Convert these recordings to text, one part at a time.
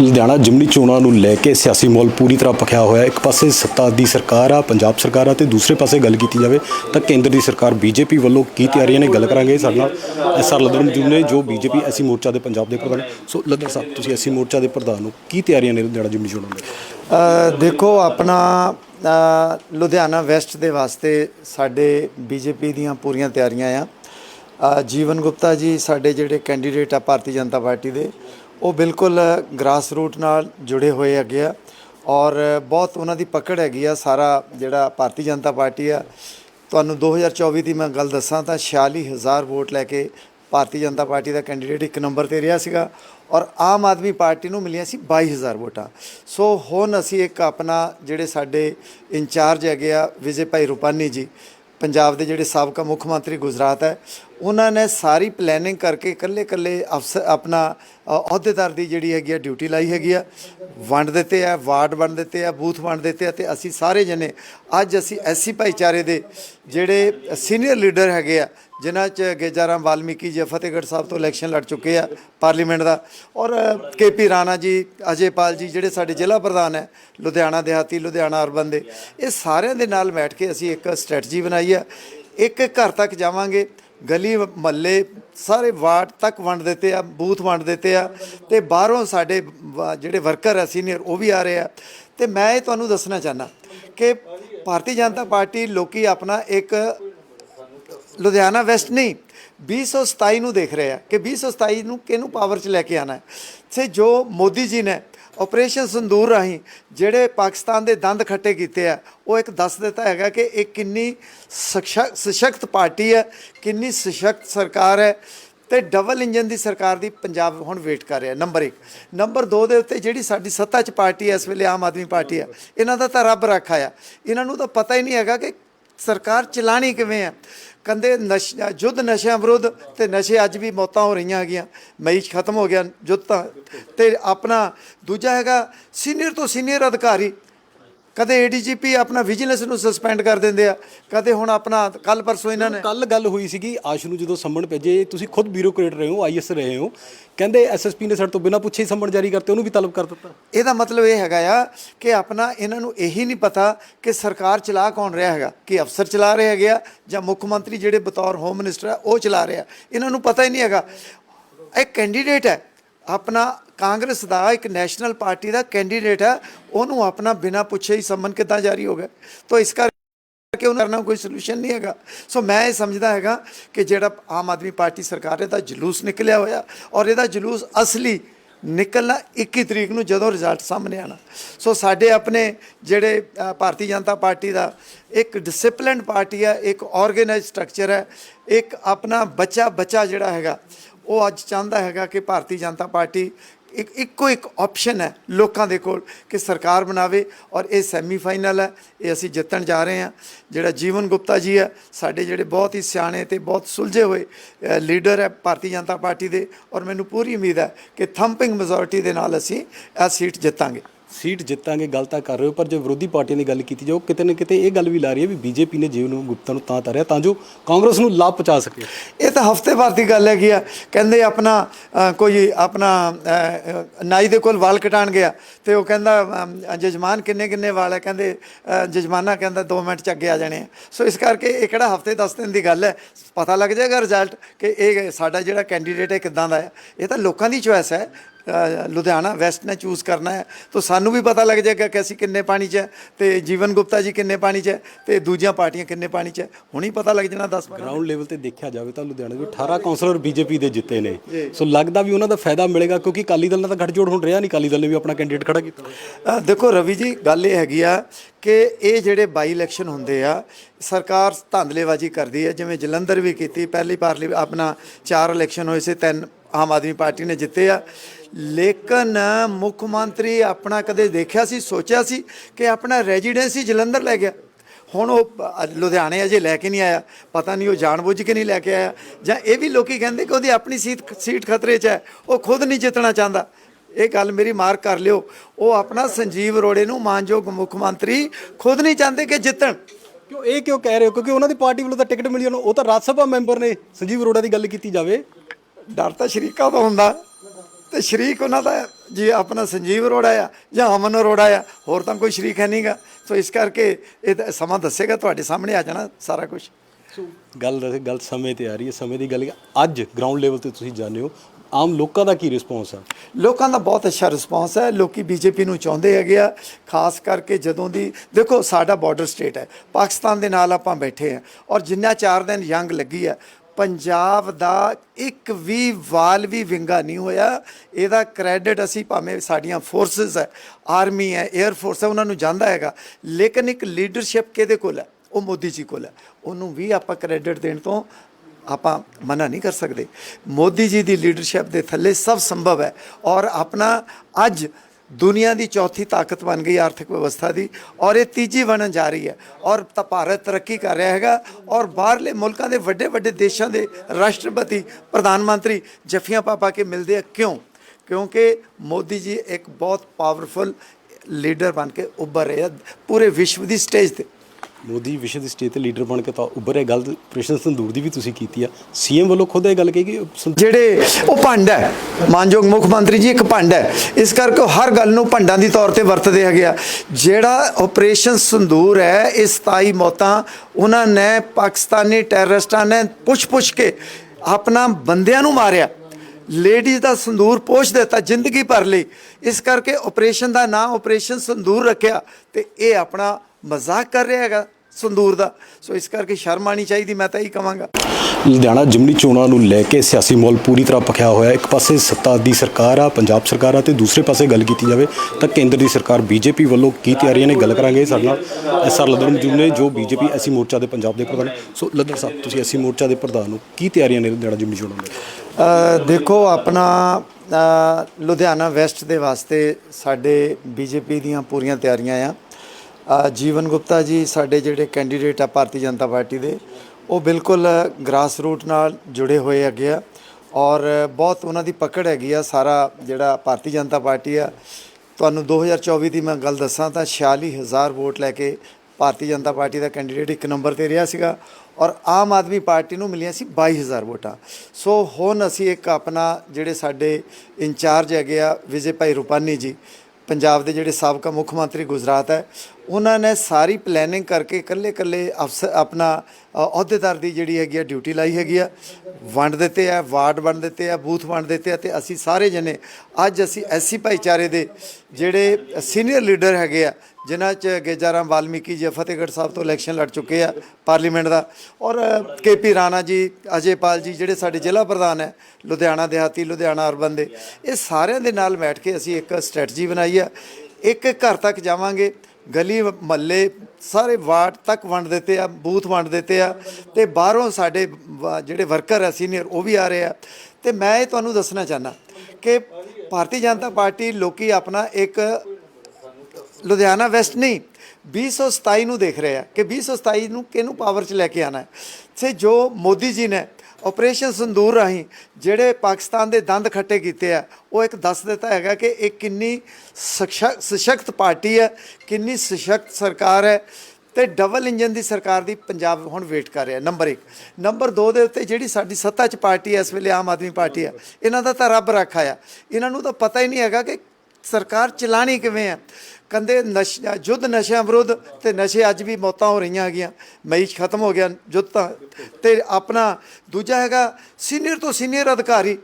ਲੁਧਿਆਣਾ ਜਿਮਨੀ ਚੋਣਾਂ ਨੂੰ ਲੈ ਕੇ ਸਿਆਸੀ ਮਾਹੌਲ ਪੂਰੀ ਤਰ੍ਹਾਂ ਭਖਿਆ ਹੋਇਆ ਇੱਕ ਪਾਸੇ ਸੱਤਾ ਦੀ ਸਰਕਾਰ ਆ, ਪੰਜਾਬ ਸਰਕਾਰ ਆ ਤੇ ਦੂਸਰੇ ਪਾਸੇ ਗੱਲ ਕੀਤੀ ਜਾਵੇ ਤਾਂ ਕੇਂਦਰ ਦੀ ਸਰਕਾਰ ਬੀਜੇਪੀ ਵੱਲੋਂ ਕੀ ਤਿਆਰੀਆਂ ਨੇ? ਗੱਲ ਕਰਾਂਗੇ ਸਾਡੇ ਨਾਲ ਐਸਆਰ ਲੱਦਰ ਮੌਜੂਦ ਨੇ, ਜੋ ਬੀਜੇਪੀ ਐਸੀ ਮੋਰਚਾ ਦੇ ਪੰਜਾਬ ਦੇ ਪ੍ਰਧਾਨ ਸੋ ਲੱਦਰ ਸਾਹਿਬ, ਤੁਸੀਂ ਐਸੀ ਮੋਰਚਾ ਦੇ ਪ੍ਰਧਾਨ ਹੋ। ਕੀ ਤਿਆਰੀਆਂ ਨੇ ਲੁਧਿਆਣਾ ਜਿਮਨੀ ਚੋਣਾਂ ਦੇ ਦੇਖੋ, ਆਪਣਾ ਲੁਧਿਆਣਾ ਵੈਸਟ ਦੇ ਵਾਸਤੇ ਸਾਡੇ ਬੀਜੇਪੀ ਦੀਆਂ ਪੂਰੀਆਂ ਤਿਆਰੀਆਂ ਆ। ਜੀਵਨ ਗੁਪਤਾ ਜੀ ਸਾਡੇ ਜਿਹੜੇ ਕੈਂਡੀਡੇਟ ਆ, ਭਾਰਤੀ ਜਨਤਾ ਪਾਰਟੀ ਦੇ ਉਹ ਬਿਲਕੁਲ ਗ੍ਰਾਸ ਰੂਟ ਨਾਲ ਜੁੜੇ ਹੋਏ ਹੈਗੇ ਆ ਔਰ ਬਹੁਤ ਉਹਨਾਂ ਦੀ ਪਕੜ ਹੈਗੀ ਆ, ਸਾਰਾ ਜਿਹੜਾ ਭਾਰਤੀ ਜਨਤਾ ਪਾਰਟੀ ਆ। ਤੁਹਾਨੂੰ 2024 ਦੀ ਮੈਂ ਗੱਲ ਦੱਸਾਂ ਤਾਂ 46000 ਵੋਟ ਲੈ ਕੇ ਭਾਰਤੀ ਜਨਤਾ ਪਾਰਟੀ ਦਾ ਕੈਂਡੀਡੇਟ ਇੱਕ ਨੰਬਰ ਤੇ ਰਿਹਾ ਸੀਗਾ ਔਰ ਆਮ ਆਦਮੀ ਪਾਰਟੀ ਨੂੰ ਮਿਲੀਆਂ ਸੀ 22000 ਵੋਟਾਂ। ਸੋ ਹੁਣ ਅਸੀਂ ਇੱਕ ਆਪਣਾ ਜਿਹੜੇ ਸਾਡੇ ਇੰਚਾਰਜ ਹੈਗੇ ਆ, ਵਿਜੇ ਭਾਈ ਰੂਪਾਨੀ ਜੀ, ਪੰਜਾਬ ਦੇ ਜਿਹੜੇ ਸਾਬਕਾ ਮੁੱਖ ਮੰਤਰੀ ਗੁਜਰਾਤ ਹੈ ਉਹਨਾਂ ਨੇ ਸਾਰੀ ਪਲੈਨਿੰਗ ਕਰਕੇ ਇਕੱਲੇ ਇਕੱਲੇ ਅਫਸਰ ਆਪਣਾ ਅਹੁਦੇਦਾਰ ਦੀ ਜਿਹੜੀ ਹੈਗੀ ਆ ਡਿਊਟੀ ਲਾਈ ਹੈਗੀ ਆ। ਵੰਡ ਦਿੱਤੇ ਆ, ਵਾਰਡ ਵੰਡ ਦਿੱਤੇ ਆ, ਬੂਥ ਵੰਡ ਦਿੱਤੇ ਆ ਤੇ ਅਸੀਂ ਸਾਰੇ ਜਣੇ, ਅੱਜ ਅਸੀਂ ਐਸੀ ਭਾਈਚਾਰੇ ਦੇ ਜਿਹੜੇ ਸੀਨੀਅਰ ਲੀਡਰ ਹੈਗੇ ਆ, ਜਿਨ੍ਹਾਂ ਚ ਗੇਜਾਰਾਮ ਵਾਲਮੀਕੀ ਜੀ ਫਤਿਹਗੜ੍ਹ ਸਾਹਿਬ ਤੋਂ ਇਲੈਕਸ਼ਨ ਲੜ ਚੁੱਕੇ ਆ ਪਾਰਲੀਮੈਂਟ ਦਾ। ਔਰ ਕੇਪੀ ਰਾਣਾ ਜੀ ਅਜੇਪਾਲ ਜੀ ਜਿਹੜੇ ਸਾਡੇ ਜ਼ਿਲ੍ਹਾ ਪ੍ਰਧਾਨ ਹੈ, ਲੁਧਿਆਣਾ ਦਿਹਾਤੀ, ਲੁਧਿਆਣਾ ਅਰਬਨ ਦੇ, ਇਹ ਸਾਰਿਆਂ ਦੇ ਨਾਲ ਬੈਠ ਕੇ ਅਸੀਂ ਇੱਕ ਸਟ੍ਰੈਟਜੀ ਬਣਾਈ ਆ। ਇੱਕ ਇੱਕ ਘਰ ਤੱਕ ਜਾਵਾਂਗੇ। ਗਲੀ ਮਹੱਲੇ ਸਾਰੇ ਵਾਰਡ ਤੱਕ ਵੰਡ ਦਿੱਤੇ ਆ, ਬੂਥ ਵੰਡ ਦਿੱਤੇ ਆ ਤੇ ਬਾਹਰੋਂ ਸਾਡੇ ਵ- ਜਿਹੜੇ ਵਰਕਰ ਆ, ਸੀਨੀਅਰ, ਉਹ ਵੀ ਆ ਰਹੇ ਆ। ਤੇ ਮੈਂ ਇਹ ਤੁਹਾਨੂੰ ਦੱਸਣਾ ਚਾਹਨਾ ਕਿ ਭਾਰਤੀ ਜਨਤਾ ਪਾਰਟੀ ਲੋਕੀ ਆਪਣਾ ਇੱਕ ਲੁਧਿਆਣਾ ਵੈਸਟ ਨਹੀਂ 2027 ਨੂੰ ਦੇਖ ਰਹੇ ਆ ਕਿ 2027 ਨੂੰ ਕਿਹਨੂੰ ਪਾਵਰ 'ਚ ਲੈ ਕੇ ਆਣਾ ਹੈ? ਸੇ ਜੋ ਮੋਦੀ ਜੀ ਨੇ ਆਪਰੇਸ਼ਨ ਸੰਦੂਰ ਰਾਹੀਂ ਜਿਹੜੇ ਪਾਕਿਸਤਾਨ ਦੇ ਦੰਦ ਖੱਟੇ ਕੀਤੇ ਆ, ਉਹ ਇੱਕ ਦੱਸ ਦਿੱਤਾ ਹੈਗਾ ਕਿ ਇਹ ਕਿੰਨੀ ਸਸ਼ਕ- ਸਸ਼ਕਤ ਪਾਰਟੀ ਹੈ, ਕਿੰਨੀ ਸਸ਼ਕਤ ਸਰਕਾਰ ਹੈ ਤੇ ਡਬਲ ਇੰਜਨ ਦੀ ਸਰਕਾਰ ਦੀ ਪੰਜਾਬ ਹੁਣ ਵੇਟ ਕਰ ਰਿਹਾ, ਨੰਬਰ 1 ਨੰਬਰ 2 ਦੇ ਉੱਤੇ ਜਿਹੜੀ ਸਾਡੀ ਸੱਤਾ 'ਚ ਪਾਰਟੀ ਹੈ, ਇਸ ਵੇਲੇ ਆਮ ਆਦਮੀ ਪਾਰਟੀ ਹੈ, ਇਹਨਾਂ ਦਾ ਤਾਂ ਰੱਬ ਰੱਖਾ ਆ। ਇਹਨਾਂ ਨੂੰ ਤਾਂ ਪਤਾ ਹੀ ਨਹੀਂ ਹੈਗਾ ਕਿ ਸਰਕਾਰ ਚਲਾਣੀ ਕਿਵੇਂ ਹੈ ਕਹਿੰਦੇ ਨਸ਼ ਜੁੱਧ ਨਸ਼ਿਆਂ ਵਿਰੁੱਧ ਤੇ ਨਸ਼ੇ ਅੱਜ ਵੀ ਮੌਤਾਂ ਹੋ ਰਹੀਆਂ ਹੈਗੀਆਂ। ਮਈ 'ਚ ਖਤਮ ਹੋ ਗਿਆ ਜੁੱਧ ਤਾਂ। ਤੇ ਆਪਣਾ ਦੂਜਾ ਹੈਗਾ ਸੀਨੀਅਰ ਤੋਂ ਸੀਨੀਅਰ ਅਧਿਕਾਰੀ। ਕਦੇ ਏਡੀਜੀਪੀ ਆਪਣਾ ਵਿਜੀਲੈਂਸ ਨੂੰ ਸਸਪੈਂਡ ਕਰ ਦਿੰਦੇ ਆ ਕਦੇ ਹੁਣ ਆਪਣਾ ਕੱਲ ਪਰਸੋਂ ਇਹਨਾਂ ਨੇ ਕੱਲ ਗੱਲ ਹੋਈ ਸੀਗੀ ਆਸ਼ ਨੂੰ ਜਦੋਂ ਸੰਮਣ ਭੇਜੇ ਤੁਸੀਂ ਖੁਦ ਬਿਊਰੋਕਰੇਟ ਰਹੇ ਹੋ ਆਈਐਸ ਰਹੇ ਹੋ ਕਹਿੰਦੇ ਐਸਐਸਪੀ ਨੇ ਸਾਡੇ ਤੋਂ ਬਿਨਾਂ ਪੁੱਛੇ ਹੀ ਸੰਮਣ ਜਾਰੀ ਕਰਤੇ ਉਹਨੂੰ ਵੀ ਤਲਬ ਕਰ ਦਿੱਤਾ। ਇਹਦਾ ਮਤਲਬ ਇਹ ਹੈਗਾ ਆ ਕਿ ਆਪਣਾ ਇਹਨਾਂ ਨੂੰ ਇਹੀ ਨਹੀਂ ਪਤਾ ਕਿ ਸਰਕਾਰ ਚਲਾ ਕੌਣ ਰਿਹਾ ਹੈਗਾ ਕਿ ਅਫਸਰ ਚਲਾ ਰਹੇ ਹੈਗੇ ਆ ਜਾਂ ਮੁੱਖ ਮੰਤਰੀ ਜਿਹੜੇ ਬਤੌਰ ਹੋਮ ਮਿਨਿਸਟਰ ਆ ਉਹ ਚਲਾ ਰਿਹਾ। ਇਹਨਾਂ ਨੂੰ ਪਤਾ ਹੀ ਨਹੀਂ ਹੈਗਾ। ਇੱਕ ਕੈਂਡੀਡੇਟ ਹੈ ਆਪਣਾ ਕਾਂਗਰਸ ਦਾ ਇੱਕ ਨੈਸ਼ਨਲ ਪਾਰਟੀ ਦਾ ਕੈਂਡੀਡੇਟ ਹੈ, ਉਹਨੂੰ ਆਪਣਾ ਬਿਨਾਂ ਪੁੱਛੇ ਹੀ ਸੰਮਨ ਕਿੱਦਾਂ ਜਾਰੀ ਹੋ ਗਿਆ? ਤਾਂ ਇਸ ਕਰ ਕਿ ਉਹਨਾਂ ਨਾਲ ਕੋਈ ਸੋਲੂਸ਼ਨ ਨਹੀਂ ਹੈਗਾ। ਸੋ ਮੈਂ ਇਹ ਸਮਝਦਾ ਹੈਗਾ ਕਿ ਜਿਹੜਾ ਆਮ ਆਦਮੀ ਪਾਰਟੀ ਸਰਕਾਰ ਦਾ ਜਲੂਸ ਨਿਕਲਿਆ ਹੋਇਆ ਔਰ ਇਹਦਾ ਜਲੂਸ ਅਸਲੀ ਨਿਕਲਣਾ 21 ਤਰੀਕ ਨੂੰ ਜਦੋਂ ਰਿਜ਼ਲਟ ਸਾਹਮਣੇ ਆਣਾ ਸੋ ਸਾਡੇ ਆਪਣੇ ਜਿਹੜੇ ਭਾਰਤੀ ਜਨਤਾ ਪਾਰਟੀ ਦਾ ਇੱਕ ਡਿਸਪਲਿਨਡ ਪਾਰਟੀ ਹੈ, ਇੱਕ ਆਰਗੇਨਾਈਜ਼ ਸਟਰਕਚਰ ਹੈ, ਇੱਕ ਆਪਣਾ ਬੱਚਾ ਬੱਚਾ ਜਿਹੜਾ ਹੈਗਾ, ਉਹ ਅੱਜ ਚਾਹੁੰਦਾ ਹੈਗਾ ਕਿ ਭਾਰਤੀ ਜਨਤਾ ਪਾਰਟੀ ਇੱਕ ਇੱਕੋ ਇੱਕ ਆਪਸ਼ਨ ਹੈ ਲੋਕਾਂ ਦੇ ਕੋਲ ਕਿ ਸਰਕਾਰ ਬਣਾਵੇ ਔਰ ਇਹ ਸੈਮੀਫਾਈਨਲ ਹੈ, ਇਹ ਅਸੀਂ ਜਿੱਤਣ ਜਾ ਰਹੇ ਹਾਂ। ਜਿਹੜਾ ਜੀਵਨ ਗੁਪਤਾ ਜੀ ਹੈ, ਸਾਡੇ ਜਿਹੜੇ ਬਹੁਤ ਹੀ ਸਿਆਣੇ ਤੇ ਬਹੁਤ ਸੁਲਝੇ ਹੋਏ ਲੀਡਰ ਹੈ ਭਾਰਤੀ ਜਨਤਾ ਪਾਰਟੀ ਦੇ, ਔਰ ਮੈਨੂੰ ਪੂਰੀ ਉਮੀਦ ਹੈ ਕਿ ਥੰਪਿੰਗ ਮੈਜੋਰਟੀ ਦੇ ਨਾਲ ਅਸੀਂ ਇਹ ਸੀਟ ਜਿੱਤਾਂਗੇ। ਸੀਟ ਜਿੱਤਾਂਗੇ ਗੱਲ ਤਾਂ ਕਰ ਰਹੇ ਹੋ ਪਰ ਜੇ ਵਿਰੋਧੀ ਪਾਰਟੀਆਂ ਦੀ ਗੱਲ ਕੀਤੀ ਜਾਓ ਕਿਤੇ ਨਾ ਕਿਤੇ ਇਹ ਗੱਲ ਵੀ ਲਾ ਰਹੀ ਹੈ ਵੀ ਬੀਜੇਪੀ ਨੇ ਜੀਵਨ ਨੂੰ ਗੁਪਤਾ ਨੂੰ ਤਾਂ ਤਾਰਿਆ ਤਾਂ ਜੋ ਕਾਂਗਰਸ ਨੂੰ ਲਾਭ ਪਹੁੰਚਾ ਸਕੇ। ਇਹ ਤਾਂ ਹਫ਼ਤੇ ਭਰ ਦੀ ਗੱਲ ਹੈਗੀ ਆ। ਕਹਿੰਦੇ ਆਪਣਾ ਅ, ਕੋਈ ਆਪਣਾ ਅ, ਨਾਈ ਦੇ ਕੋਲ ਵਾਲ ਕਟਾਣ ਗਿਆ ਤੇ ਉਹ ਕਹਿੰਦਾ ਅਮ, ਜਜਮਾਨ ਕਿੰਨੇ ਕਿੰਨੇ ਵਾਲ ਹੈ? ਕਹਿੰਦੇ ਅ, ਜਜਮਾਨਾ ਕਹਿੰਦਾ 2 ਮਿੰਟ ਚ ਅੱਗੇ ਆ ਜਾਣੇ ਆ। ਸੋ ਇਸ ਕਰਕੇ ਇਹ ਕਿਹੜਾ ਹਫ਼ਤੇ 10 ਦਿਨ ਦੀ ਗੱਲ ਹੈ? ਪਤਾ ਲੱਗ ਜਾਏਗਾ ਰਿਜ਼ਲਟ ਕਿ ਇਹ ਸਾਡਾ ਜਿਹੜਾ ਕੈਂਡੀਡੇਟ ਹੈ ਕਿੱਦਾਂ ਦਾ ਹੈ। ਇਹ ਤਾਂ ਲੋਕਾਂ ਦੀ ਚੋਇਸ ਹੈ। ਲੁਧਿਆਣਾ ਵੈਸਟ ਨੇ ਚੂਜ਼ ਕਰਨਾ ਹੈ। ਤਾਂ ਸਾਨੂੰ ਵੀ ਪਤਾ ਲੱਗ ਜਾਏਗਾ ਕਿ ਅਸੀਂ ਕਿੰਨੇ ਪਾਣੀ 'ਚ ਹੈ ਤੇ ਜੀਵਨ ਗੁਪਤਾ ਜੀ ਕਿੰਨੇ ਪਾਣੀ 'ਚ ਹੈ ਤੇ ਦੂਜੀਆਂ ਪਾਰਟੀਆਂ ਕਿੰਨੇ ਪਾਣੀ 'ਚ ਹੈ। ਹੁਣੀ ਪਤਾ ਲੱਗ ਜਾਣਾ 10 ਗਰਾਊਂਡ ਲੈਵਲ ਤੇ ਦੇਖਿਆ ਜਾਵੇ ਤਾਂ ਲੁਧਿਆਣੇ ਦੇ 18 ਕਾਉਂਸਲਰ ਬੀਜੇਪੀ ਦੇ ਜਿੱਤੇ ਨੇ। ਸੋ ਲੱਗਦਾ ਵੀ ਉਹਨਾਂ ਦਾ ਫਾਇਦਾ ਮਿਲੇਗਾ ਕਿਉਂਕਿ ਅਕਾਲੀ ਦਲ ਨਾਲ ਤਾਂ ਗੱਠਜੋੜ ਹੁਣ ਰਿਹਾ ਨਹੀਂ। ਅਕਾਲੀ ਦਲ ਨੇ ਵੀ ਆਪਣਾ ਕੈਂਡੀਡੇਟ ਖੜਾ ਕੀਤਾ। ਦੇਖੋ ਰਵੀ ਜੀ ਗੱਲ ਇਹ ਹੈਗੀ ਆ ਕਿ ਇਹ ਜਿਹੜੇ ਬਾਈ ਇਲੈਕਸ਼ਨ ਹੁੰਦੇ ਆ, ਸਰਕਾਰ ਧਾਂਦਲੇਬਾਜ਼ੀ ਕਰਦੀ ਹੈ, ਜਿਵੇਂ ਜਲੰਧਰ ਵੀ ਕੀਤੀ, ਪਹਿਲੀ ਪਾਰਲੀ ਆਪਣਾ ਚਾਰ ਇਲੈਕਸ਼ਨ ਹੋਏ ਸੀ, ਤਿੰਨ ਆਮ ਆਦਮੀ ਪਾਰਟੀ ਨੇ ਜਿੱਤੇ ਆ। ਲੇਕਿਨ ਮੁੱਖ ਮੰਤਰੀ ਆਪਣਾ ਕਦੇ ਦੇਖਿਆ ਸੀ, ਸੋਚਿਆ ਸੀ ਕਿ ਆਪਣਾ ਰੈਜ਼ੀਡੈਂਸੀ ਜਲੰਧਰ ਲੈ ਗਿਆ। ਹੁਣ ਉਹ ਲੁਧਿਆਣੇ ਅਜੇ ਲੈ ਕੇ ਨਹੀਂ ਆਇਆ। ਪਤਾ ਨਹੀਂ ਉਹ ਜਾਣਬੁੱਝ ਕੇ ਨਹੀਂ ਲੈ ਕੇ ਆਇਆ। ਜਾਂ ਇਹ ਵੀ ਲੋਕੀ ਕਹਿੰਦੇ ਕਿ ਉਹਦੀ ਆਪਣੀ ਸੀਟ ਸੀਟ ਖਤਰੇ 'ਚ ਹੈ, ਉਹ ਖੁਦ ਨਹੀਂ ਜਿੱਤਣਾ ਚਾਹੁੰਦਾ। ਇਹ ਗੱਲ ਮੇਰੀ ਮਾਰਕ ਕਰ ਲਿਓ। ਉਹ ਆਪਣਾ ਸੰਜੀਵ ਅਰੋੜੇ ਨੂੰ ਮਾਨਯੋਗ ਮੁੱਖ ਮੰਤਰੀ ਖੁਦ ਨਹੀਂ ਚਾਹੁੰਦੇ ਕਿ ਜਿੱਤਣ। ਕਿਉਂ ਇਹ ਕਿਉਂ ਕਹਿ ਰਹੇ ਹੋ? ਕਿਉਂਕਿ ਉਹਨਾਂ ਦੀ ਪਾਰਟੀ ਵੱਲੋਂ ਤਾਂ ਟਿਕਟ ਮਿਲੀ ਉਹਨੂੰ ਉਹ ਤਾਂ ਰਾਜ ਸਭਾ ਮੈਂਬਰ ਨੇ ਸੰਜੀਵ ਅਰੋੜਾ ਦੀ ਗੱਲ ਕੀਤੀ ਜਾਵੇ। ਡਰ ਤਾਂ ਸ਼ਰੀਕਾ ਤੋਂ ਹੁੰਦਾ। ਤੇ ਸ਼ਰੀਕ ਉਹਨਾਂ ਦਾ ਜੀ ਆਪਣਾ ਸੰਜੀਵ ਅਰੋੜਾ ਆ ਜਾਂ ਅਮਨ ਅਰੋੜਾ ਆ ਹੋਰ ਤਾਂ ਕੋਈ ਸ਼ਰੀਕ ਹੈ ਨਹੀਂਗਾ। ਸੋ ਇਸ ਕਰਕੇ ਇਹ ਸਮਾਂ ਦੱਸੇਗਾ ਤੁਹਾਡੇ ਸਾਹਮਣੇ ਆ ਜਾਣਾ ਸਾਰਾ ਕੁਝ ਗੱਲ ਗੱਲ ਸਮੇਂ ਤੇ ਆ ਰਹੀ ਹੈ ਸਮੇਂ ਦੀ ਗੱਲ ਅੱਜ ਗਰਾਊਂਡ ਲੈਵਲ ਤੇ ਤੁਸੀਂ ਜਾਣਦੇ ਹੋ ਆਮ ਲੋਕਾਂ ਦਾ ਕੀ ਰਿਸਪੌਂਸ ਆ ਲੋਕਾਂ ਦਾ ਬਹੁਤ ਅੱਛਾ ਰਿਸਪਾਂਸ ਹੈ। ਲੋਕੀ ਬੀਜੇਪੀ ਨੂੰ ਚਾਹੁੰਦੇ ਹੈਗੇ ਆ, ਖਾਸ ਕਰਕੇ ਜਦੋਂ ਦੀ, ਦੇਖੋ ਸਾਡਾ ਬਾਰਡਰ ਸਟੇਟ ਹੈ। ਪਾਕਿਸਤਾਨ ਦੇ ਨਾਲ ਆਪਾਂ ਬੈਠੇ ਆ ਔਰ ਜਿੰਨਾ ਚਾਰ ਦਿਨ ਜੰਗ ਲੱਗੀ ਹੈ, ਪੰਜਾਬ ਦਾ ਇੱਕ ਵੀ ਵਾਲ ਵੀ ਵਿੰਗਾ ਨਹੀਂ ਹੋਇਆ। ਇਹਦਾ ਕ੍ਰੈਡਿਟ ਅਸੀਂ ਭਾਵੇਂ ਸਾਡੀਆਂ ਫੋਰਸਸ ਹੈ ਆਰਮੀ ਹੈ 에ਅਰ ਫੋਰਸ ਹੈ, ਉਹਨਾਂ ਨੂੰ ਜਾਂਦਾ ਹੈਗਾ। ਲੇਕਿਨ ਇੱਕ ਲੀਡਰਸ਼ਿਪ ਕਿਹਦੇ ਕੋਲ ਹੈ? ਉਹ ਮੋਦੀ ਜੀ ਕੋਲ ਹੈ। ਉਹਨੂੰ ਵੀ ਆਪਾਂ ਕ੍ਰੈਡਿਟ ਦੇਣ ਤੋਂ ਆਪਾਂ ਮਨਾ ਨਹੀਂ ਕਰ ਸਕਦੇ। ਮੋਦੀ ਜੀ ਦੀ ਲੀਡਰਸ਼ਿਪ ਦੇ ਥੱਲੇ ਸਭ ਸੰਭਵ ਹੈ ਔਰ ਆਪਣਾ ਅੱਜ ਦੁਨੀਆ ਦੀ ਚੌਥੀ ਤਾਕਤ ਬਣ ਗਈ ਆਰਥਿਕ ਵਿਵਸਥਾ ਦੀ ਔਰ ਇਹ ਤੀਜੀ ਬਣਨ ਜਾ ਰਹੀ ਹੈ ਔਰ ਤਾਂ ਭਾਰਤ ਤਰੱਕੀ ਕਰ ਰਿਹਾ ਹੈਗਾ ਔਰ ਬਾਹਰਲੇ ਮੁਲਕਾਂ ਦੇ ਵੱਡੇ ਵੱਡੇ ਦੇਸ਼ਾਂ ਦੇ ਰਾਸ਼ਟਰਪਤੀ, ਪ੍ਰਧਾਨ ਮੰਤਰੀ ਜੱਫੀਆਂ ਪਾ ਪਾ ਕੇ ਮਿਲਦੇ ਆ। ਕਿਉਂ? ਕਿਉਂਕਿ ਮੋਦੀ ਜੀ ਇੱਕ ਬਹੁਤ ਪਾਵਰਫੁਲ ਲੀਡਰ ਬਣ ਕੇ ਉੱਭਰ ਰਹੇ ਆ ਪੂਰੇ ਵਿਸ਼ਵ ਦੀ ਸਟੇਜ ਤੇ। ਮੋਦੀ ਵਿਸ਼ਵ ਦੀ ਸਟੇਜ ਤੇ ਲੀਡਰ ਬਣ ਕੇ ਤਾਂ ਉੱਭਰੇ ਗੱਲ ਪ੍ਰਸ਼ਨ ਸੰਦੂਰ ਦੀ ਵੀ ਤੁਸੀਂ ਕੀਤੀ ਆ। ਸੀਐਮ ਵੱਲੋਂ ਖੁਦ ਇਹ ਗੱਲ ਕਹੀ ਕਿ ਜਿਹੜੇ ਉਹ ਭੰਡ ਹੈ, ਮਾਨਯੋਗ ਮੁੱਖ ਮੰਤਰੀ ਜੀ ਇੱਕ ਭੰਡ ਹੈ। ਇਸ ਕਰਕੇ ਉਹ ਹਰ ਗੱਲ ਨੂੰ ਭੰਡਾਂ ਦੀ ਤੌਰ ਤੇ ਵਰਤਦੇ ਹੈਗੇ ਆ। ਜਿਹੜਾ ਆਪਰੇਸ਼ਨ ਸੰਦੂਰ ਹੈ, ਇਹ 27 ਮੌਤਾਂ ਉਹਨਾਂ ਨੇ ਪਾਕਿਸਤਾਨੀ ਟੈਰਰਿਸਟਾਂ ਨੇ ਪੁੱਛ-ਪੁੱਛ ਕੇ ਆਪਣਾ ਬੰਦਿਆਂ ਨੂੰ ਮਾਰਿਆ। ਲੇਡੀਜ਼ ਦਾ ਸੰਦੂਰ ਪੋਛ ਦਿੱਤਾ ਜ਼ਿੰਦਗੀ ਭਰ ਲਈ। ਇਸ ਕਰਕੇ ਆਪਰੇਸ਼ਨ ਦਾ ਨਾਮ ਆਪਰੇਸ਼ਨ ਸੰਦੂਰ ਰੱਖਿਆ ਤੇ ਇਹ ਆਪਣਾ ਮਜ਼ਾਕ ਕਰ ਰਿਹਾ ਹੈਗਾ ਸੰਦੂਰ ਦਾ। ਸੋ ਇਸ ਕਰਕੇ ਸ਼ਰਮ ਆਣੀ ਚਾਹੀਦੀ ਮੈਂ ਤਾਂ ਇਹੀ ਕਹਾਂਗਾ। ਲੁਧਿਆਣਾ ਜਿਮਨੀ ਚੋਣਾਂ ਨੂੰ ਲੈ ਕੇ ਸਿਆਸੀ ਮਾਹੌਲ ਪੂਰੀ ਤਰ੍ਹਾਂ ਭਖਿਆ ਹੋਇਆ। ਇੱਕ ਪਾਸੇ ਸੱਤਾ ਦੀ ਸਰਕਾਰ ਆ ਪੰਜਾਬ ਸਰਕਾਰ ਆ ਤੇ ਦੂਸਰੇ ਪਾਸੇ ਗੱਲ ਕੀਤੀ ਜਾਵੇ ਤਾਂ ਕੇਂਦਰ ਦੀ ਸਰਕਾਰ ਬੀਜੇਪੀ ਵੱਲੋਂ ਕੀ ਤਿਆਰੀਆਂ ਨੇ? ਗੱਲ ਕਰਾਂਗੇ ਸਾਡੇ ਨਾਲ ਐਸਆਰ ਲੱਦੜ ਮੌਜੂਦ ਨੇ ਜੋ ਬੀਜੇਪੀ ਐਸੀ ਮੋਰਚਾ ਦੇ ਪੰਜਾਬ ਦੇ ਪ੍ਰਧਾਨ ਸੋ ਲੱਦੜ ਸਾਹਿਬ ਤੁਸੀਂ ਐਸੀ ਮੋਰਚਾ ਦੇ ਪ੍ਰਧਾਨ ਹੋ। ਕੀ ਤਿਆਰੀਆਂ ਨੇ ਲੁਧਿਆਣਾ ਜਿਮਨੀ ਚੋਣਾਂ ਦੇ ਦੇਖੋ ਆਪਣਾ ਲੁਧਿਆਣਾ ਵੈਸਟ ਦੇ ਵਾਸਤੇ ਸਾਡੇ ਬੀਜੇਪੀ ਦੀਆਂ ਪੂਰੀਆਂ ਤਿਆਰੀਆਂ ਆ। ਜੀਵਨ ਗੁਪਤਾ ਜੀ, ਸਾਡੇ ਜਿਹੜੇ ਕੈਂਡੀਡੇਟ ਆ ਭਾਰਤੀ ਜਨਤਾ ਪਾਰਟੀ ਦੇ, ਉਹ ਬਿਲਕੁਲ ਗ੍ਰਾਸ ਰੂਟ ਨਾਲ ਜੁੜੇ ਹੋਏ ਹੈਗੇ ਆ ਔਰ ਬਹੁਤ ਉਹਨਾਂ ਦੀ ਪਕੜ ਹੈਗੀ ਆ, ਸਾਰਾ ਜਿਹੜਾ ਭਾਰਤੀ ਜਨਤਾ ਪਾਰਟੀ ਆ। ਤੁਹਾਨੂੰ 2024 ਦੀ ਮੈਂ ਗੱਲ ਦੱਸਾਂ ਤਾਂ 46000 ਵੋਟ ਲੈ ਕੇ ਭਾਰਤੀ ਜਨਤਾ ਪਾਰਟੀ ਦਾ ਕੈਂਡੀਡੇਟ ਇੱਕ ਨੰਬਰ ਤੇ ਰਿਹਾ ਸੀਗਾ ਔਰ ਆਮ ਆਦਮੀ ਪਾਰਟੀ ਨੂੰ ਮਿਲੀਆਂ ਸੀ 22000 ਵੋਟਾਂ। ਸੋ ਹੁਣ ਅਸੀਂ ਇੱਕ ਆਪਣਾ ਜਿਹੜੇ ਸਾਡੇ ਇੰਚਾਰਜ ਹੈਗੇ ਆ ਵਿਜੇ ਭਾਈ ਰੂਪਾਨੀ ਜੀ, ਪੰਜਾਬ ਦੇ ਜਿਹੜੇ ਸਾਬਕਾ ਮੁੱਖ ਮੰਤਰੀ ਗੁਜਰਾਤ ਹੈ ਉਹਨਾਂ ਨੇ ਸਾਰੀ ਪਲੈਨਿੰਗ ਕਰਕੇ ਇਕੱਲੇ ਇਕੱਲੇ ਅਫਸਰ ਆਪਣਾ ਅਹੁਦੇਦਾਰ ਦੀ ਜਿਹੜੀ ਹੈਗੀ ਆ ਡਿਊਟੀ ਲਾਈ ਹੈਗੀ ਆ। ਵੰਡ ਦਿੱਤੇ ਆ, ਵਾਰਡ ਵੰਡ ਦਿੱਤੇ ਆ, ਬੂਥ ਵੰਡ ਦਿੱਤੇ ਆ ਤੇ ਅਸੀਂ ਸਾਰੇ ਜਣੇ, ਅੱਜ ਅਸੀਂ ਐਸੀ ਭਾਈਚਾਰੇ ਦੇ ਜਿਹੜੇ ਸੀਨੀਅਰ ਲੀਡਰ ਹੈਗੇ ਆ, ਜਿਨ੍ਹਾਂ ਚ ਗੇਜਾਰਾਮ ਵਾਲਮੀਕੀ ਜੀ ਫਤਿਹਗੜ੍ਹ ਸਾਹਿਬ ਤੋਂ ਇਲੈਕਸ਼ਨ ਲੜ ਚੁੱਕੇ ਆ ਪਾਰਲੀਮੈਂਟ ਦਾ। ਔਰ ਕੇਪੀ ਰਾਣਾ ਜੀ, ਅਜੇਪਾਲ ਜੀ ਜਿਹੜੇ ਸਾਡੇ ਜ਼ਿਲ੍ਹਾ ਪ੍ਰਧਾਨ ਹੈ, ਲੁਧਿਆਣਾ ਦਿਹਾਤੀ, ਲੁਧਿਆਣਾ ਅਰਬਨ ਦੇ, ਇਹ ਸਾਰਿਆਂ ਦੇ ਨਾਲ ਬੈਠ ਕੇ ਅਸੀਂ ਇੱਕ ਸਟ੍ਰੈਟਜੀ ਬਣਾਈ ਆ। ਇੱਕ ਘਰ ਤੱਕ ਜਾਵਾਂਗੇ। ਗਲੀ, ਮਹੱਲੇ ਸਾਰੇ ਵਾਰਡ ਤੱਕ ਵੰਡ ਦਿੱਤੇ ਆ, ਬੂਥ ਵੰਡ ਦਿੱਤੇ ਆ ਤੇ ਬਾਹਰੋਂ ਸਾਡੇ ਵ- ਜਿਹੜੇ ਵਰਕਰ ਆ, ਸੀਨੀਅਰ ਉਹ ਵੀ ਆ ਰਹੇ ਆ। ਤੇ ਮੈਂ ਇਹ ਤੁਹਾਨੂੰ ਦੱਸਣਾ ਚਾਹਨਾ ਕਿ ਭਾਰਤੀ ਜਨਤਾ ਪਾਰਟੀ ਲੋਕੀ ਆਪਣਾ ਇੱਕ ਲੁਧਿਆਣਾ ਵੈਸਟ ਨਹੀਂ 2027 ਨੂੰ ਦੇਖ ਰਹੇ ਆ ਕਿ 2027 ਨੂੰ ਕਿਹਨੂੰ ਪਾਵਰ 'ਚ ਲੈ ਕੇ ਆਣਾ ਹੈ? ਸੇ ਜੋ ਮੋਦੀ ਜੀ ਨੇ ਆਪਰੇਸ਼ਨ ਸੰਦੂਰ ਰਾਹੀਂ ਜਿਹੜੇ ਪਾਕਿਸਤਾਨ ਦੇ ਦੰਦ ਖੱਟੇ ਕੀਤੇ ਆ, ਉਹ ਇੱਕ ਦੱਸ ਦਿੱਤਾ ਹੈਗਾ ਕਿ ਇਹ ਕਿੰਨੀ ਸਸ਼ਕ- ਸਸ਼ਕਤ ਪਾਰਟੀ ਹੈ, ਕਿੰਨੀ ਸਸ਼ਕਤ ਸਰਕਾਰ ਹੈ ਤੇ ਡਬਲ ਇੰਜਨ ਦੀ ਸਰਕਾਰ ਦੀ ਪੰਜਾਬ ਹੁਣ ਵੇਟ ਕਰ ਰਿਹਾ ਨੰਬਰ 1 ਨੰਬਰ 2 ਦੇ ਉੱਤੇ ਜਿਹੜੀ ਸਾਡੀ ਸੱਤਾ 'ਚ ਪਾਰਟੀ ਹੈ, ਇਸ ਵੇਲੇ ਆਮ ਆਦਮੀ ਪਾਰਟੀ ਆ ਇਹਨਾਂ ਦਾ ਤਾਂ ਰੱਬ ਰੱਖਾ ਆ। ਇਹਨਾਂ ਨੂੰ ਤਾਂ ਪਤਾ ਹੀ ਨਹੀਂ ਹੈਗਾ ਕਿ ਸਰਕਾਰ ਚਲਾਣੀ ਕਿਵੇਂ ਆ? ਕੰਦੇ ਨਸ਼, ਜੁੱਧ ਨਸ਼ਿਆਂ ਵਿਰੁੱਧ ਤੇ ਨਸ਼ੇ ਅੱਜ ਵੀ ਮੌਤਾਂ ਹੋ ਰਹੀਆਂ ਹੈਗੀਆਂ। ਮਈ 'ਚ ਖਤਮ ਹੋ ਗਿਆ ਜੁੱਧ ਤਾਂ। ਤੇ ਆਪਣਾ ਦੂਜਾ ਹੈਗਾ ਸੀਨੀਅਰ ਤੋਂ ਸੀਨੀਅਰ ਅਧਿਕਾਰੀ।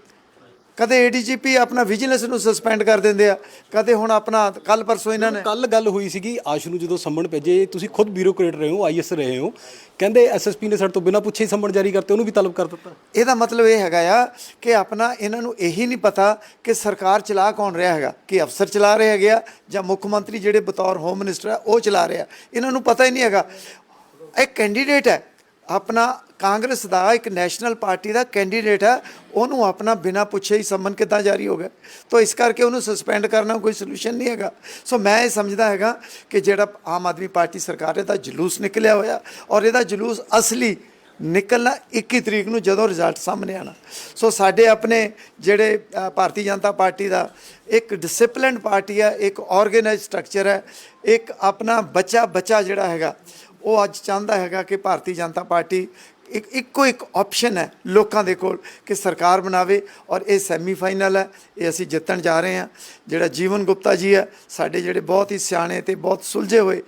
ਕਦੇ ਏਡੀਜੀਪੀ ਆਪਣਾ ਵਿਜੀਲੈਂਸ ਨੂੰ ਸਸਪੈਂਡ ਕਰ ਦਿੰਦੇ ਆ ਕਦੇ ਹੁਣ ਆਪਣਾ ਕੱਲ ਪਰਸੋਂ ਇਹਨਾਂ ਨੇ ਕੱਲ ਗੱਲ ਹੋਈ ਸੀਗੀ ਆਸ਼ ਨੂੰ ਜਦੋਂ ਸੰਮਣ ਭੇਜੇ ਤੁਸੀਂ ਖੁਦ ਬਿਊਰੋਕਰੇਟ ਰਹੇ ਹੋ ਆਈਐਸ ਰਹੇ ਹੋ ਕਹਿੰਦੇ ਐਸਐਸਪੀ ਨੇ ਸਾਡੇ ਤੋਂ ਬਿਨਾਂ ਪੁੱਛੇ ਹੀ ਸੰਮਣ ਜਾਰੀ ਕਰਤੇ ਉਹਨੂੰ ਵੀ ਤਲਬ ਕਰ ਦਿੱਤਾ। ਇਹਦਾ ਮਤਲਬ ਇਹ ਹੈਗਾ ਆ ਕਿ ਆਪਣਾ ਇਹਨਾਂ ਨੂੰ ਇਹੀ ਨਹੀਂ ਪਤਾ ਕਿ ਸਰਕਾਰ ਚਲਾ ਕੌਣ ਰਿਹਾ ਹੈਗਾ ਕਿ ਅਫਸਰ ਚਲਾ ਰਹੇ ਹੈਗੇ ਆ ਜਾਂ ਮੁੱਖ ਮੰਤਰੀ ਜਿਹੜੇ ਬਤੌਰ ਹੋਮ ਮਿਨਿਸਟਰ ਆ ਉਹ ਚਲਾ ਰਿਹਾ ਇਹਨਾਂ ਨੂੰ ਪਤਾ ਹੀ ਨਹੀਂ ਹੈਗਾ। ਇੱਕ ਕੈਂਡੀਡੇਟ ਹੈ ਆਪਣਾ ਕਾਂਗਰਸ ਦਾ ਇੱਕ ਨੈਸ਼ਨਲ ਪਾਰਟੀ ਦਾ ਕੈਂਡੀਡੇਟ ਹੈ, ਉਹਨੂੰ ਆਪਣਾ ਬਿਨਾਂ ਪੁੱਛੇ ਹੀ ਸੰਮਨ ਕਿੱਦਾਂ ਜਾਰੀ ਹੋ ਗਿਆ। ਤਾਂ ਇਸ ਕਰਕੇ ਉਹਨੂੰ ਸਸਪੈਂਡ ਕਰਨਾ ਕੋਈ ਸੋਲੂਸ਼ਨ ਨਹੀਂ ਹੈਗਾ। ਸੋ ਮੈਂ ਇਹ ਸਮਝਦਾ ਹੈਗਾ ਕਿ ਜਿਹੜਾ ਆਮ ਆਦਮੀ ਪਾਰਟੀ ਸਰਕਾਰ ਦਾ ਜਲੂਸ ਨਿਕਲਿਆ ਹੋਇਆ ਔਰ ਇਹਦਾ ਜਲੂਸ ਅਸਲੀ ਨਿਕਲਣਾ 21 ਤਰੀਕ ਨੂੰ ਜਦੋਂ ਰਿਜ਼ਲਟ ਸਾਹਮਣੇ ਆਣਾ ਸੋ ਸਾਡੇ ਆਪਣੇ ਜਿਹੜੇ ਭਾਰਤੀ ਜਨਤਾ ਪਾਰਟੀ ਦਾ ਇੱਕ ਡਿਸਪਲਿਨਡ ਪਾਰਟੀ ਹੈ, ਇੱਕ ਆਰਗੇਨਾਈਜ਼ ਸਟਰਕਚਰ ਹੈ, ਇੱਕ ਆਪਣਾ ਬੱਚਾ ਬੱਚਾ ਜਿਹੜਾ ਹੈਗਾ ਉਹ ਅੱਜ ਚਾਹੁੰਦਾ ਹੈਗਾ ਕਿ ਭਾਰਤੀ ਜਨਤਾ ਪਾਰਟੀ ਇੱਕ ਇੱਕੋ ਇੱਕ ਆਪਸ਼ਨ ਹੈ ਲੋਕਾਂ ਦੇ ਕੋਲ ਕਿ ਸਰਕਾਰ ਬਣਾਵੇ ਔਰ ਇਹ ਸੈਮੀਫਾਈਨਲ ਹੈ, ਇਹ ਅਸੀਂ ਜਿੱਤਣ ਜਾ ਰਹੇ ਹਾਂ। ਜਿਹੜਾ ਜੀਵਨ ਗੁਪਤਾ ਜੀ ਹੈ, ਸਾਡੇ ਜਿਹੜੇ ਬਹੁਤ ਹੀ ਸਿਆਣੇ ਤੇ ਬਹੁਤ ਸੁਲਝੇ ਹੋਏ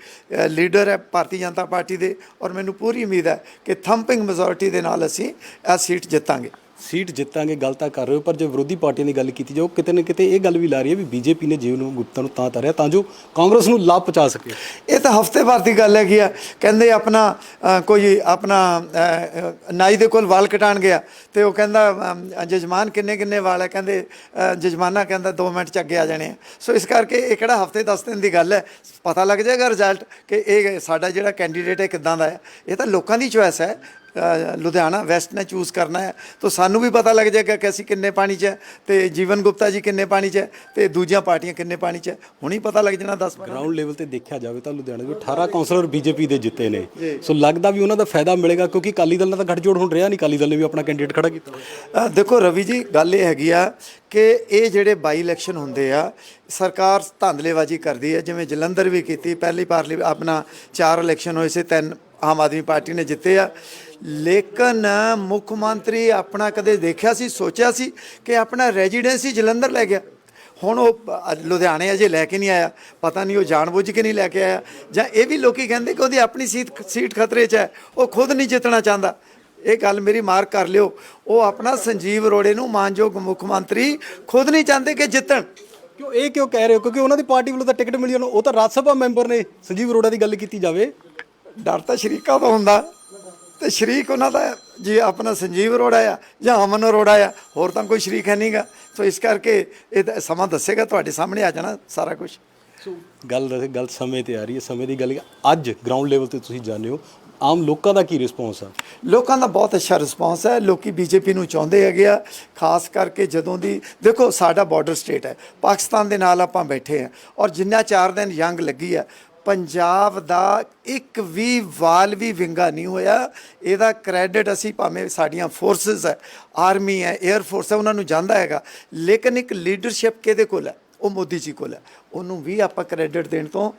ਲੀਡਰ ਹੈ ਭਾਰਤੀ ਜਨਤਾ ਪਾਰਟੀ ਦੇ ਔਰ ਮੈਨੂੰ ਪੂਰੀ ਉਮੀਦ ਹੈ ਕਿ ਥੰਪਿੰਗ ਮੈਜੋਰਟੀ ਦੇ ਨਾਲ ਅਸੀਂ ਇਹ ਸੀਟ ਜਿੱਤਾਂਗੇ। ਸੀਟ ਜਿੱਤਾਂਗੇ ਗੱਲ ਤਾਂ ਕਰ ਰਹੇ ਹੋ ਪਰ ਜੇ ਵਿਰੋਧੀ ਪਾਰਟੀਆਂ ਦੀ ਗੱਲ ਕੀਤੀ ਜਾਓ ਕਿਤੇ ਨਾ ਕਿਤੇ ਇਹ ਗੱਲ ਵੀ ਲਾ ਰਹੀ ਹੈ ਵੀ ਬੀਜੇਪੀ ਨੇ ਜੀਵਨ ਗੁਪਤਾ ਨੂੰ ਤਾਂ ਤਾਰਿਆ ਤਾਂ ਜੋ ਕਾਂਗਰਸ ਨੂੰ ਲਾਭ ਪਹੁੰਚਾ ਸਕੇ। ਇਹ ਤਾਂ ਹਫ਼ਤੇ ਭਰ ਦੀ ਗੱਲ ਹੈਗੀ ਆ। ਕਹਿੰਦੇ ਆਪਣਾ ਅ, ਕੋਈ ਆਪਣਾ ਅ, ਨਾਈ ਦੇ ਕੋਲ ਵਾਲ ਕਟਾਣ ਗਿਆ ਤੇ ਉਹ ਕਹਿੰਦਾ ਅਮ, ਜਜਮਾਨ ਕਿੰਨੇ ਕਿੰਨੇ ਵਾਲ ਹੈ? ਕਹਿੰਦੇ ਅ, ਜਜਮਾਨਾ ਕਹਿੰਦਾ 2 ਮਿੰਟ ਚ ਅੱਗੇ ਆ ਜਾਣੇ ਆ। ਸੋ ਇਸ ਕਰਕੇ ਇਹ ਕਿਹੜਾ ਹਫ਼ਤੇ 10 ਦਿਨ ਦੀ ਗੱਲ ਹੈ? ਪਤਾ ਲੱਗ ਜਾਏਗਾ ਰਿਜ਼ਲਟ ਕਿ ਇਹ ਸਾਡਾ ਜਿਹੜਾ ਕੈਂਡੀਡੇਟ ਹੈ ਕਿੱਦਾਂ ਦਾ ਹੈ। ਇਹ ਤਾਂ ਲੋਕਾਂ ਦੀ ਚੋਇਸ ਹੈ। ਲੁਧਿਆਣਾ ਵੈਸਟ ਨੇ ਚੂਜ਼ ਕਰਨਾ ਹੈ। ਤਾਂ ਸਾਨੂੰ ਵੀ ਪਤਾ ਲੱਗ ਜਾਏਗਾ ਕਿ ਅਸੀਂ ਕਿੰਨੇ ਪਾਣੀ 'ਚ ਹੈ ਤੇ ਜੀਵਨ ਗੁਪਤਾ ਜੀ ਕਿੰਨੇ ਪਾਣੀ 'ਚ ਹੈ ਤੇ ਦੂਜੀਆਂ ਪਾਰਟੀਆਂ ਕਿੰਨੇ ਪਾਣੀ 'ਚ ਹੈ। ਹੁਣੀ ਪਤਾ ਲੱਗ ਜਾਣਾ 10 ਗਰਾਊਂਡ ਲੈਵਲ ਤੇ ਦੇਖਿਆ ਜਾਵੇ ਤਾਂ ਲੁਧਿਆਣੇ ਦੇ 18 ਕਾਉਂਸਲਰ ਬੀਜੇਪੀ ਦੇ ਜਿੱਤੇ ਨੇ। ਸੋ ਲੱਗਦਾ ਵੀ ਉਹਨਾਂ ਦਾ ਫਾਇਦਾ ਮਿਲੇਗਾ ਕਿਉਂਕਿ ਅਕਾਲੀ ਦਲ ਨਾਲ ਤਾਂ ਗੱਠਜੋੜ ਹੁਣ ਰਿਹਾ ਨਹੀਂ। ਅਕਾਲੀ ਦਲ ਨੇ ਵੀ ਆਪਣਾ ਕੈਂਡੀਡੇਟ ਖੜਾ ਕੀਤਾ। ਦੇਖੋ ਰਵੀ ਜੀ ਗੱਲ ਇਹ ਹੈਗੀ ਆ ਕਿ ਇਹ ਜਿਹੜੇ ਬਾਈ ਇਲੈਕਸ਼ਨ ਹੁੰਦੇ ਆ ਸਰਕਾਰ ਧਾਂਦਲੇਬਾਜ਼ੀ ਕਰਦੀ ਹੈ। ਜਿਵੇਂ ਜਲੰਧਰ ਵੀ ਕੀਤੀ ਪਹਿਲੀ ਪਾਰਲੀ ਆਪਣਾ ਚਾਰ ਇਲੈਕਸ਼ਨ ਹੋਏ ਸੀ ਤਿੰਨ ਆਮ ਆਦਮੀ ਪਾਰਟੀ ਨੇ ਜਿੱਤੇ ਆ। ਲੇਕਿਨ ਮੁੱਖ ਮੰਤਰੀ ਆਪਣਾ ਕਦੇ ਦੇਖਿਆ ਸੀ ਸੋਚਿਆ ਸੀ ਕਿ ਆਪਣਾ ਰੈਜ਼ੀਡੈਂਸੀ ਜਲੰਧਰ ਲੈ ਗਿਆ? ਹੁਣ ਉਹ ਲੁਧਿਆਣੇ ਅਜੇ ਲੈ ਕੇ ਨਹੀਂ ਆਇਆ। ਪਤਾ ਨਹੀਂ ਉਹ ਜਾਣਬੁੱਝ ਕੇ ਨਹੀਂ ਲੈ ਕੇ ਆਇਆ। ਜਾਂ ਇਹ ਵੀ ਲੋਕੀ ਕਹਿੰਦੇ ਕਿ ਉਹਦੀ ਆਪਣੀ ਸੀਟ ਸੀਟ ਖਤਰੇ 'ਚ ਹੈ। ਉਹ ਖੁਦ ਨਹੀਂ ਜਿੱਤਣਾ ਚਾਹੁੰਦਾ। ਇਹ ਗੱਲ ਮੇਰੀ ਮਾਰਕ ਕਰ ਲਿਓ। ਉਹ ਆਪਣਾ ਸੰਜੀਵ ਅਰੋੜੇ ਨੂੰ ਮਾਨਯੋਗ ਮੁੱਖ ਮੰਤਰੀ ਖੁਦ ਨਹੀਂ ਚਾਹੁੰਦੇ ਕਿ ਜਿੱਤਣ। ਕਿਉਂ ਇਹ ਕਿਉਂ ਕਹਿ ਰਹੇ ਹੋ? ਕਿਉਂਕਿ ਉਹਨਾਂ ਦੀ ਪਾਰਟੀ ਵੱਲੋਂ ਤਾਂ ਟਿਕਟ ਮਿਲੀ। ਉਹਨੂੰ ਉਹ ਤਾਂ ਰਾਜ ਸਭਾ ਮੈਂਬਰ ਨੇ ਸੰਜੀਵ ਅਰੋੜਾ ਦੀ ਗੱਲ ਕੀਤੀ ਜਾਵੇ। ਡਰ ਤਾਂ ਸ਼ਰੀਕਾਂ ਦਾ ਹੁੰਦਾ। ਤੇ ਸ਼ਰੀਕ ਉਹਨਾਂ ਦਾ ਜੀ ਆਪਣਾ ਸੰਜੀਵ ਅਰੋੜਾ ਆ ਜਾਂ ਅਮਨ ਅਰੋੜਾ ਆ, ਹੋਰ ਤਾਂ ਕੋਈ ਸ਼ਰੀਕ ਹੈ ਨਹੀਂਗਾ। ਸੋ ਇਸ ਕਰਕੇ ਇਹ ਤਾਂ ਸਮਾਂ ਦੱਸੇਗਾ, ਤੁਹਾਡੇ ਸਾਹਮਣੇ ਆ ਜਾਣਾ ਸਾਰਾ ਕੁਝ ਸੋ ਗੱਲ ਰਹੇ ਗੱਲ ਸਮੇਂ ਤੇ ਆ ਰਹੀ ਹੈ, ਸਮੇਂ ਦੀ ਗੱਲ, ਅੱਜ ਗਰਾਊਂਡ ਲੈਵਲ ਤੇ ਤੁਸੀਂ ਜਾਣਦੇ ਹੋ ਆਮ ਲੋਕਾਂ ਦਾ ਕੀ ਰਿਸਪੌਂਸ ਆ? ਲੋਕਾਂ ਦਾ ਬਹੁਤ ਅੱਛਾ ਰਿਸਪਾਂਸ ਹੈ ਲੋਕੀ ਬੀਜੇਪੀ ਨੂੰ ਚਾਹੁੰਦੇ ਹੈਗੇ ਆ, ਖਾਸ ਕਰਕੇ ਜਦੋਂ ਦੀ, ਦੇਖੋ ਸਾਡਾ ਬਾਰਡਰ ਸਟੇਟ ਹੈ, ਪਾਕਿਸਤਾਨ ਦੇ ਨਾਲ ਆਪਾਂ ਬੈਠੇ ਆ ਔਰ ਜਿੰਨਾ ਚਾਰ ਦਿਨ ਜੰਗ ਲੱਗੀ ਆ, ਪੰਜਾਬ ਦਾ ਇੱਕ ਵੀ ਵਾਲ ਵੀ ਵਿੰਗਾ ਨਹੀਂ ਹੋਇਆ। ਇਹਦਾ ਕ੍ਰੈਡਿਟ ਅਸੀਂ ਭਾਵੇਂ ਸਾਡੀਆਂ ਫੋਰਸਸ ਹੈ ਆਰਮੀ ਹੈ 에ਅਰ ਫੋਰਸ ਹੈ, ਉਹਨਾਂ ਨੂੰ ਜਾਂਦਾ ਹੈਗਾ। ਲੇਕਿਨ ਇੱਕ ਲੀਡਰਸ਼ਿਪ ਕਿਹਦੇ ਕੋਲ ਹੈ? ਉਹ ਮੋਦੀ ਜੀ ਕੋਲ ਹੈ। ਉਹਨੂੰ ਵੀ ਆਪਾਂ ਕ੍ਰੈਡਿਟ ਦੇਣ ਤੋਂ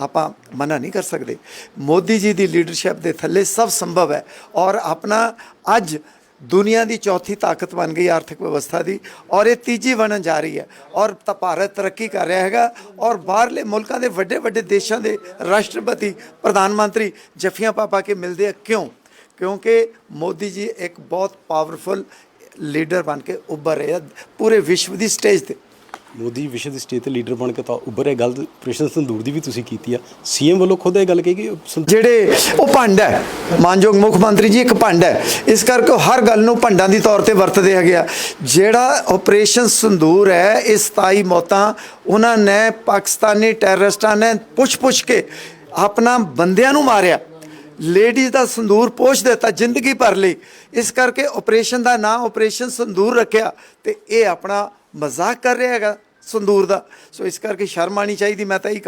ਆਪਾਂ ਮਨਾ ਨਹੀਂ ਕਰ ਸਕਦੇ। ਮੋਦੀ ਜੀ ਦੀ ਲੀਡਰਸ਼ਿਪ ਦੇ ਥੱਲੇ ਸਭ ਸੰਭਵ ਹੈ ਔਰ ਆਪਣਾ ਅੱਜ ਦੁਨੀਆ ਦੀ ਚੌਥੀ ਤਾਕਤ ਬਣ ਗਈ ਆਰਥਿਕ ਵਿਵਸਥਾ ਦੀ ਔਰ ਇਹ ਤੀਜੀ ਬਣਨ ਜਾ ਰਹੀ ਹੈ ਔਰ ਤਾਂ ਭਾਰਤ ਤਰੱਕੀ ਕਰ ਰਿਹਾ ਹੈਗਾ ਔਰ ਬਾਹਰਲੇ ਮੁਲਕਾਂ ਦੇ ਵੱਡੇ ਵੱਡੇ ਦੇਸ਼ਾਂ ਦੇ ਰਾਸ਼ਟਰਪਤੀ, ਪ੍ਰਧਾਨ ਮੰਤਰੀ ਜਫੀਆਂ ਪਾ ਪਾ ਕੇ ਮਿਲਦੇ ਆ। ਕਿਉਂ? ਕਿਉਂਕਿ ਮੋਦੀ ਜੀ ਇੱਕ ਬਹੁਤ ਪਾਵਰਫੁਲ ਲੀਡਰ ਬਣ ਕੇ ਉੱਭਰ ਰਹੇ ਆ ਪੂਰੇ ਵਿਸ਼ਵ ਦੀ ਸਟੇਜ ਤੇ। ਮੋਦੀ ਵਿਸ਼ਵ ਸਟੇਜ ਤੇ ਲੀਡਰ ਬਣ ਕੇ ਤਾਂ ਉੱਭਰੇ ਗੱਲ ਆਪਰੇਸ਼ਨ ਸੰਦੂਰ ਦੀ ਵੀ ਤੁਸੀਂ ਕੀਤੀ ਆ। ਸੀਐਮ ਵੱਲੋਂ ਖੁਦ ਇਹ ਗੱਲ ਕਹੀ ਕਿ ਜਿਹੜੇ ਉਹ ਭੰਡ ਹੈ, ਮਾਨਯੋਗ ਮੁੱਖ ਮੰਤਰੀ ਜੀ ਇੱਕ ਭੰਡ ਹੈ। ਇਸ ਕਰਕੇ ਉਹ ਹਰ ਗੱਲ ਨੂੰ ਭੰਡਾਂ ਦੀ ਤੌਰ ਤੇ ਵਰਤਦੇ ਹੈਗੇ ਆ। ਜਿਹੜਾ ਆਪਰੇਸ਼ਨ ਸੰਦੂਰ ਹੈ, ਇਹ 27 ਮੌਤਾਂ ਉਹਨਾਂ ਨੇ ਪਾਕਿਸਤਾਨੀ ਟੈਰਰਿਸਟਾਂ ਨੇ ਪੁੱਛ-ਪੁੱਛ ਕੇ ਆਪਣਾ ਬੰਦਿਆਂ ਨੂੰ ਮਾਰਿਆ। ਲੇਡੀਜ਼ ਦਾ ਸੰਦੂਰ ਪੋਛ ਦਿੱਤਾ ਜ਼ਿੰਦਗੀ ਭਰ ਲਈ। ਇਸ ਕਰਕੇ ਆਪਰੇਸ਼ਨ ਦਾ ਨਾਮ ਆਪਰੇਸ਼ਨ ਸੰਦੂਰ ਰੱਖਿਆ ਤੇ ਇਹ ਆਪਣਾ ਮਜ਼ਾਕ ਕਰ ਰਿਹਾ ਹੈਗਾ ਸੰਦੂਰ ਦਾ। ਸੋ ਇਸ ਕਰਕੇ ਸ਼ਰਮ ਆਣੀ ਚਾਹੀਦੀ, ਮੈਂ ਤਾਂ ਇਹ